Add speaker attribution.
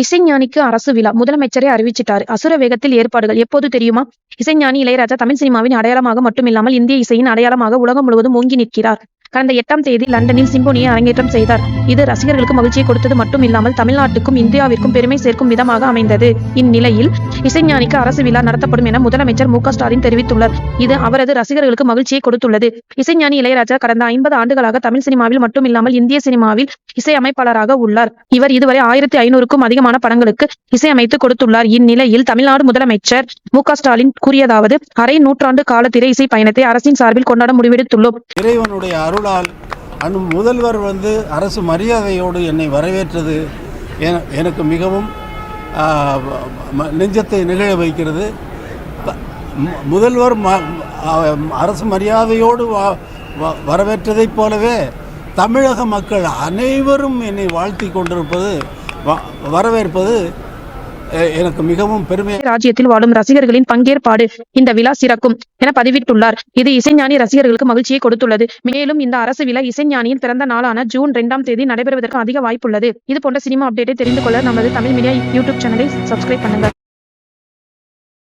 Speaker 1: இசைஞானிக்கு அரசு விழா. முதலமைச்சரை அறிவிச்சிட்டாரு. அசுர வேகத்தில் ஏற்பாடுகள். எப்போது தெரியுமா? இசைஞானி இளையராஜா தமிழ் சினிமாவின் அடையாளமாக மட்டுமில்லாமல் இந்திய இசையின் அடையாளமாக உலகம் முழுவதும் ஓங்கி நிற்கிறார். கடந்த எட்டாம் தேதி லண்டனில் சிம்போனியை அரங்கேற்றம் செய்தார். இது ரசிகர்களுக்கு மகிழ்ச்சியை கொடுத்தது மட்டும் இல்லாமல் தமிழ்நாட்டுக்கும் இந்தியாவிற்கும் பெருமை சேர்க்கும் விதமாக அமைந்தது. இந்நிலையில் இசைஞானிக்கு அரசு விழா நடத்தப்படும் என முதலமைச்சர் மு ஸ்டாலின் தெரிவித்துள்ளார். இது அவரது ரசிகர்களுக்கு மகிழ்ச்சியை கொடுத்துள்ளது. இசைஞானி இளையராஜா கடந்த ஐம்பது ஆண்டுகளாக தமிழ் சினிமாவில் மட்டுமில்லாமல் இந்திய சினிமாவில் இசையமைப்பாளராக உள்ளார். இவர் இதுவரை ஆயிரத்தி ஐநூறுக்கும் அதிகமான படங்களுக்கு இசையமைத்து கொடுத்துள்ளார். இந்நிலையில் தமிழ்நாடு முதலமைச்சர் மு ஸ்டாலின் கூறியதாவது அரை நூற்றாண்டு கால திரை இசை பயணத்தை அரசின் சார்பில் கொண்டாட முடிவெடுத்துள்ளோம்.
Speaker 2: இறைவனுடைய அருளால் அனு முதல்வர் வந்து அரசு மரியாதையோடு என்னை வரவேற்றது. என- எனக்கு மிகவும் நெஞ்சத்தை நிகழ வைக்கிறது. முதல்வர் ம- அரசு மரியாதையோடு வ- வரவேற்றதைப் போலவே தமிழக மக்கள் அனைவரும் என்னை வாழ்த்தி கொண்டிருப்பது வ- வரவேற்பது எனக்கு மிகவும் பெருமை.
Speaker 1: ராஜ்யத்தில் வாழும் ரசிகர்களின் பங்கேற்பாடு இந்த விழா சிறக்கும் என பதிவிட்டுள்ளார். இது இசைஞானி ரசிகர்களுக்கு மகிழ்ச்சியை கொடுத்துள்ளது. மேலும் இந்த அரசு விழா இசைஞானியின் பிறந்த நாளான ஜூன் இரண்டாம் தேதி நடைபெறுவதற்கு அதிக வாய்ப்புள்ளது. இது போன்ற சினிமா அப்டேட்டை தெரிந்து கொள்ள நமது தமிழ் மீடியா யூடியூப் சேனலை சப்ஸ்கிரைப் பண்ணுங்கள்